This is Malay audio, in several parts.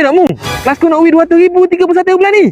Yakin tak mu? Kelas kau nak win RM200,000 31 bulan ni?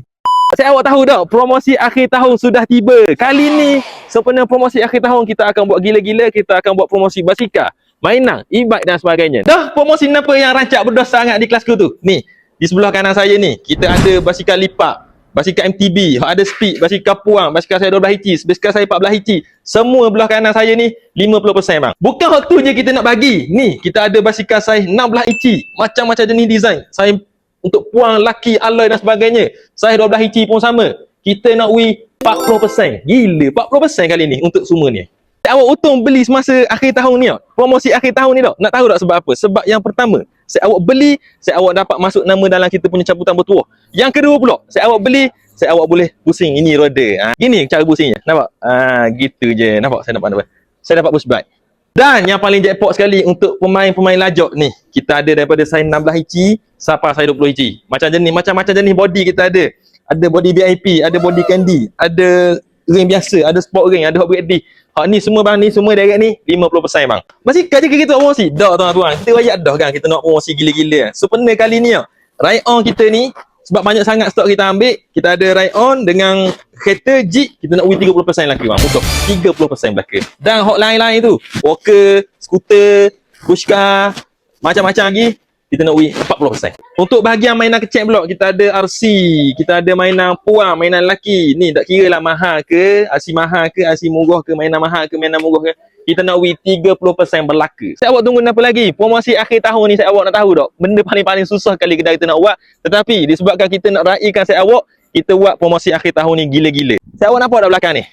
Saya awak tahu tak, promosi akhir tahun sudah tiba. Kali ni, sempena promosi akhir tahun, kita akan buat gila-gila, kita akan buat promosi basikal, mainan, e-bike dan sebagainya. Dah promosi apa yang rancak berdos sangat di kelasku tu? Ni, di sebelah kanan saya ni, kita ada basikal lipat, basikal MTB, ada speed, basikal puang, basikal saya 12 inci, basikal saya 14 inci. Semua belah kanan saya ni 50% bang. Bukan waktu je kita nak bagi. Ni, kita ada basikal saya 16 inci, macam-macam jenis design. Saya untuk puang, laki, alloy dan sebagainya. Saya 12 inci pun sama. Kita nak win 40%. Gila, 40% kali ni untuk semua ni. Awak untung beli semasa akhir tahun ni tau. Promosi akhir tahun ni tau. Nak tahu tak sebab apa? Sebab yang pertama, saya awak beli, saya awak dapat masuk nama dalam kita punya cabutan bertuah. Yang kedua pula, saya awak beli, saya awak boleh pusing ini roda. Ha, gini cara pusingnya. Nampak? Ha, gitu je. Nampak? Saya dapat apa? Saya dapat push bike. Dan yang paling jackpot sekali untuk pemain-pemain lajok ni, kita ada daripada saya 16 inci sampai saya 20 inci. Macam jenis macam-macam jenis body kita ada. Ada body VIP, ada body candy, ada ring biasa, ada sport ring, ada hot grade Hak ni semua bang ni semua direct ni 50% bang. Masih kaji kita promosi. Dah tuan-tuan. Kita wajib dah kan kita nak promosi gila-gila. So pernah kali ni ah. Ride on kita ni sebab banyak sangat stok kita ambil, kita ada ride on dengan kereta Jeep kita nak win 30% lagi bang. Untuk 30% belaka. Dan hot lain-lain tu, walker, skuter, pushcar, macam-macam lagi kita nak win 40%. Untuk bahagian mainan kecil pula, kita ada RC, kita ada mainan puang, mainan lelaki. Ni tak kira lah mahal ke, RC mahal ke, RC murah ke, mainan mahal ke, mainan murah ke. Kita nak win 30% berlaka. Saya awak tunggu apa lagi? Promosi akhir tahun ni saya awak nak tahu tak? Benda paling-paling susah kali kita, kita nak buat. Tetapi disebabkan kita nak raikan saya awak, kita buat promosi akhir tahun ni gila-gila. Saya awak nampak kat belakang ni?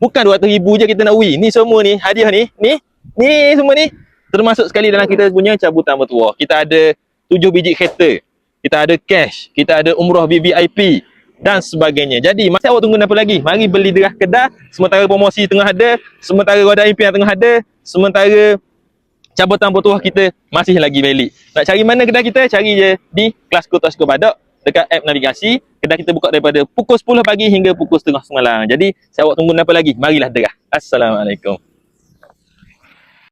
Bukan 200 ribu je kita nak win. Ni semua ni, hadiah ni. Ni, ni semua ni termasuk sekali dalam kita punya cabutan bertuah. Kita ada tujuh biji kereta. Kita ada cash. Kita ada umrah VVIP dan sebagainya. Jadi, masa awak tunggu apa lagi? Mari beli derah kedah. Sementara promosi tengah ada. Sementara roda impian tengah ada. Sementara cabutan bertuah kita masih lagi valid. Nak cari mana kedai kita? Cari je di kelas Kutas Badak dekat app navigasi. Kedai kita buka daripada pukul 10 pagi hingga pukul setengah semalam. Jadi, saya awak tunggu apa lagi? Marilah derah. Assalamualaikum.